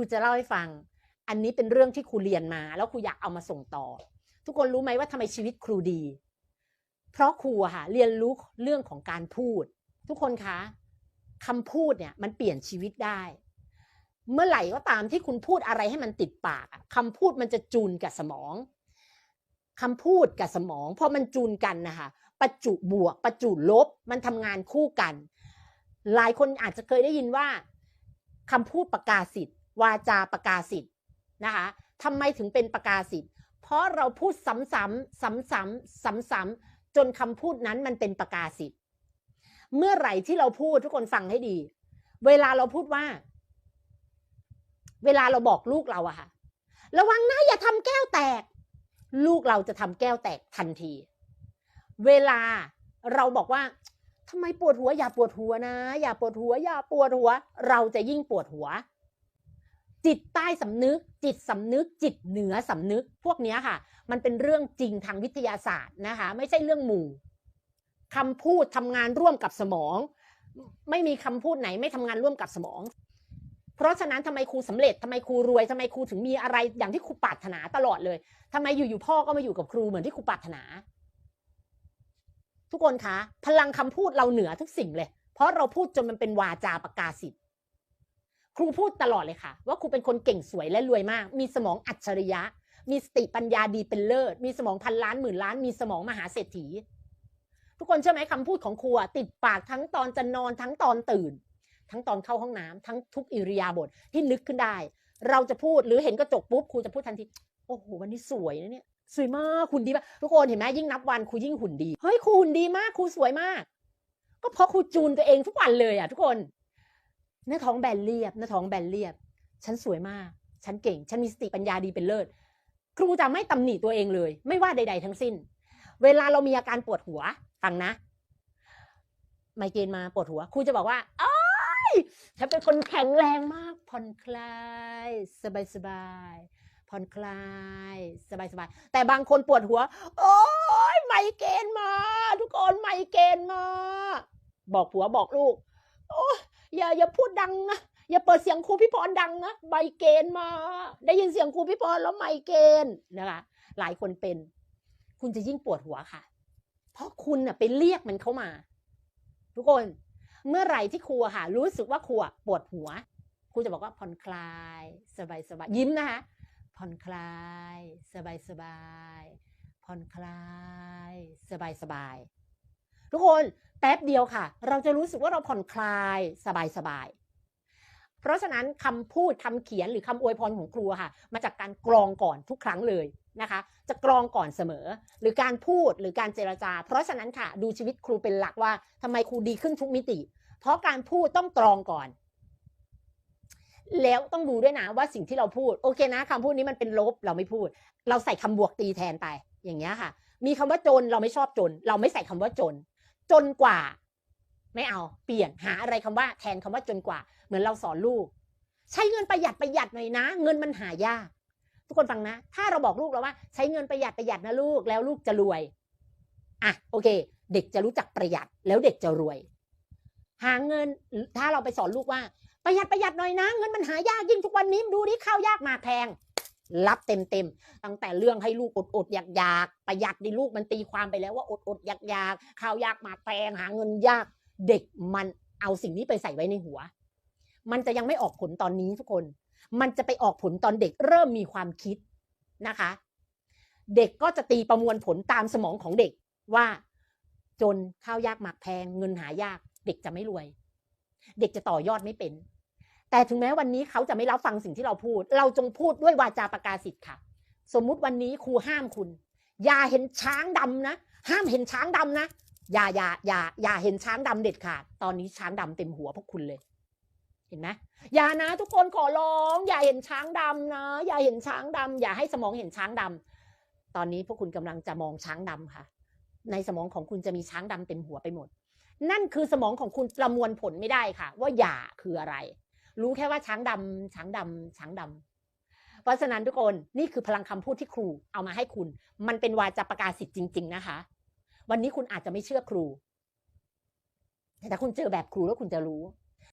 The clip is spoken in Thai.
ครูจะเล่าให้ฟัง อันนี้เป็นเรื่องที่ครูเรียนมา แล้วครูอยากเอามาส่งต่อ ทุกคนรู้ไหมว่าทำไมชีวิตครูดี เพราะครูอะค่ะเรียนรู้เรื่องของการพูด ทุกคนคะคำพูดเนี่ยมันเปลี่ยนชีวิตได้ เมื่อไหร่ก็ตามที่คุณพูดอะไรให้มันติดปากคำพูดมันจะจูนกับสมองคำพูดกับสมองพอมันจูนกันนะคะประจุบวก ประจุลบ มันทำงานคู่กัน หลายคนอาจจะเคยได้ยินว่าคำพูดประกาศสิทธิ์ วาจาประกาศสิทธ์นะคะทำไมถึงเป็นประกาศสิทธ์เพราะเราพูดซ้ำๆซ้ำๆซ้ำๆจนคำพูดนั้นมันเป็นประกาศสิทธิ์เมื่อไหร่ที่เราพูดทุกคนฟังให้ดี เวลาเราพูดว่า เวลาเราบอกลูกเราอะค่ะ ระวังนะอย่าทำแก้วแตก ลูกเราจะทำแก้วแตกทันที เวลาเราบอกว่าทำไมปวดหัว อย่าปวดหัวนะ อย่าปวดหัว อย่าปวดหัว เราจะยิ่งปวดหัว จิตใต้สำนึก จิตสำนึก จิตเหนือสำนึก พวกนี้ค่ะ มันเป็นเรื่องจริงทางวิทยาศาสตร์นะคะ ไม่ใช่เรื่องหมู่คำพูดทำงานร่วมกับสมอง ไม่มีคำพูดไหนไม่ทำงานร่วมกับสมอง เพราะฉะนั้นทำไมครูสำเร็จทำไมครูรวยทำไมครูถึงมีอะไรอย่างที่ครูปรารถนาตลอดเลยทำไมอยู่ๆพ่อก็มาอยู่กับครูเหมือนที่ครูปรารถนา ทุกคนคะพลังคำพูดเราเหนือทุกสิ่งเลย เพราะเราพูดจนมันเป็นวาจาประกาศสิทธิ ครูพูดตลอดเลยค่ะ ว่าครูเป็นคนเก่งสวยและรวยมาก มีสมองอัจฉริยะ มีสติปัญญาดีเป็นเลิศ มีสมองพันล้านหมื่นล้าน มีสมองมหาเศรษฐี ทุกคนเชื่อไหมคำพูดของครูอะติดปากทั้งตอนจะนอนทั้งตอนตื่น ทั้งตอนเข้าห้องน้ำทั้งทุกอิริยาบถที่นึกขึ้นได้ เราจะพูดหรือเห็นกระจกปุ๊บครูจะพูดทันทีโอ้โหวันนี้สวยนะเนี่ยสวยมากหุ่นดีมากทุกคนเห็นไหมยิ่งนับวันครูยิ่งหุ่นดีเฮ้ยครูหุ่นดีมากครูสวยมาก ก็เพราะครูจูนตัวเองทุกวันเลยอะทุกคน เนื้อท้องแบนเรียบเนื้อท้องแบนเรียบ ฉันสวยมาก ฉันเก่ง ฉันมีสติปัญญาดีเป็นเลิศ ครูจะไม่ตำหนิตัวเองเลย ไม่ว่าใด ๆ ทั้งสิ้น เวลาเรามีอาการปวดหัวฟังนะ ไมเกรนมาปวดหัว ครูจะบอกว่าอ้ยฉันเป็นคนแข็งแรงมาก ผ่อนคลาย สบายสบายๆผ่อนคลาย สบายสบายๆแต่บางคนปวดหัว โอ้ยไมเกรนมา ทุกคนไมเกรนมา บอกผัวบอกลูก โอ้ย อย่าอย่าพูดดังนะอย่าเปิดเสียงครูพี่พรดังนะไมเกนมา ได้ยินเสียงครูพี่พรแล้วไมเกนนะคะหลายคนเป็น คุณจะยิ่งปวดหัวค่ะ เพราะคุณน่ะไปเรียกมันเข้ามา ทุกคนเมื่อไหร่ที่ครูค่ะ รู้สึกว่าครูปวดหัวครูจะบอกว่าผ่อนคลาย สบายสบายยิ้มนะคะผ่อนคลาย สบายสบายผ่อนคลาย สบายสบาย ทุกคนแป๊บเดียวค่ะ เราจะรู้สึกว่าเราผ่อนคลายสบายสบายเพราะฉะนั้นคำพูดคำเขียนหรือคำอวยพรของครูค่ะ มาจากการกรองก่อนทุกครั้งเลยนะคะ จะกรองก่อนเสมอ หรือการพูดหรือการเจรจา เพราะฉะนั้นค่ะดูชีวิตครูเป็นหลักว่าทำไมครูดีขึ้นทุกมิติ เพราะการพูดต้องตรองก่อน แล้วต้องดูด้วยนะว่าสิ่งที่เราพูดโอเคนะคำพูดนี้มันเป็นลบเราไม่พูด เราใส่คำบวกตีแทนไปอย่างเงี้ยค่ะ มีคำว่าจนเราไม่ชอบจน เราไม่ใส่คำว่าจน จนกว่า ไม่เอา เปลี่ยนหาอะไรคำว่า แทนคำว่าจนกว่า เหมือนเราสอนลูก ใช้เงินประหยัดประหยัดหน่อยนะ เงินมันหายาก ทุกคนฟังนะ ถ้าเราบอกลูกเราว่า ใช้เงินประหยัดประหยัดนะลูกแล้วลูกจะรวยอะโอเค เด็กจะรู้จักประหยัดแล้วเด็กจะรวย หาเงินถ้าเราไปสอนลูกว่า ประหยัดประหยัดหน่อยนะ เงินมันหายากยิ่งทุกวันนี้ดูดิข้าวยากมากแพง รับเต็มเต็มๆตั้งแต่เรื่องให้ลูกอดอดอยากอยากประหยัดดิลูกมันตีความไปแล้วว่าอดอดอยากอยากๆข้าวยากหมากแพงหาเงินยาก เด็กมันเอาสิ่งนี้ไปใส่ไว้ในหัว มันจะยังไม่ออกผลตอนนี้ทุกคน มันจะไปออกผลตอนเด็กเริ่มมีความคิดนะคะ เด็กก็จะตีประมวลผลตามสมองของเด็กว่า จนข้าวยากหมากแพง เงินหายาก เด็กจะไม่รวย เด็กจะต่อยอดไม่เป็น แต่ถึงแม้วันนี้เขาจะไม่รับฟังสิ่งที่เราพูด เราจงพูดด้วยวาจาประกาศสิทธิ์ค่ะ สมมุติวันนี้ครูห้ามคุณ อย่าเห็นช้างดำนะ ห้ามเห็นช้างดำนะ อย่าอย่าอย่าอย่าเห็นช้างดำเด็ดขาด ตอนนี้ช้างดำเต็มหัวพวกคุณเลย เห็นไหมอย่านะทุกคนขอร้อง อย่าเห็นช้างดำนะ อย่าเห็นช้างดำอย่าให้สมองเห็นช้างดำตอนนี้พวกคุณกำลังจะมองช้างดำค่ะ ในสมองของคุณจะมีช้างดำเต็มหัวไปหมด นั่นคือสมองของคุณประมวลผลไม่ได้ค่ะ ว่าอย่าคืออะไร รู้แค่ว่าช้างดำช้างดำช้างดำเพราะฉะนั้นทุกคนนี่คือพลังคำพูดที่ครูเอามาให้คุณ มันเป็นวาจาประกาศสิทธิ์จริง ๆ นะคะ วันนี้คุณอาจจะไม่เชื่อครู แต่ถ้าคุณเจอแบบครูแล้วคุณจะรู้